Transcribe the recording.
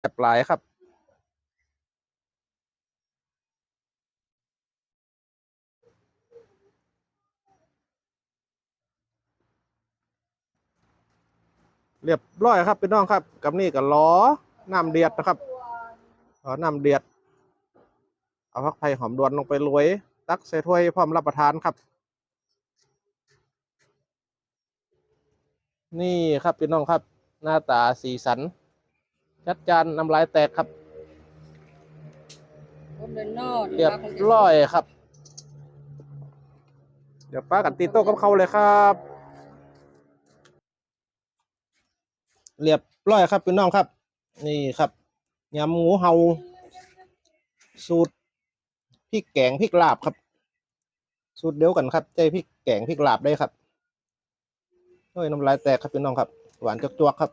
แบหลายครับเรียบร้อยครับพี่น้องครับ กับนี่ก็ล้อน้ำเดือดนะครับล้อน้ำเดือด เอาพักไผ่หอมดวนลงไปโรยตักใส่ถ้วยพร้อมรับประทานครับ นี่ครับพี่น้องครับ หน้าตาสีสัน ชัดจานน้ำลายแตกครับ คนเดินนอกเรียบร้อยครับ เดี๋ยวป้ากันตีโต๊ะกับเขาเลยครับ เรียบร้อยครับพี่น้องครับ นี่ครับยำหมูเฮาสูตรพริกแกงพริกลาบครับ สูตรเดียวกันครับใจพริกแกงพริกลาบได้ครับโอ้ยน้ำลายแตกครับพี่น้องครับ หวานจวกๆครับ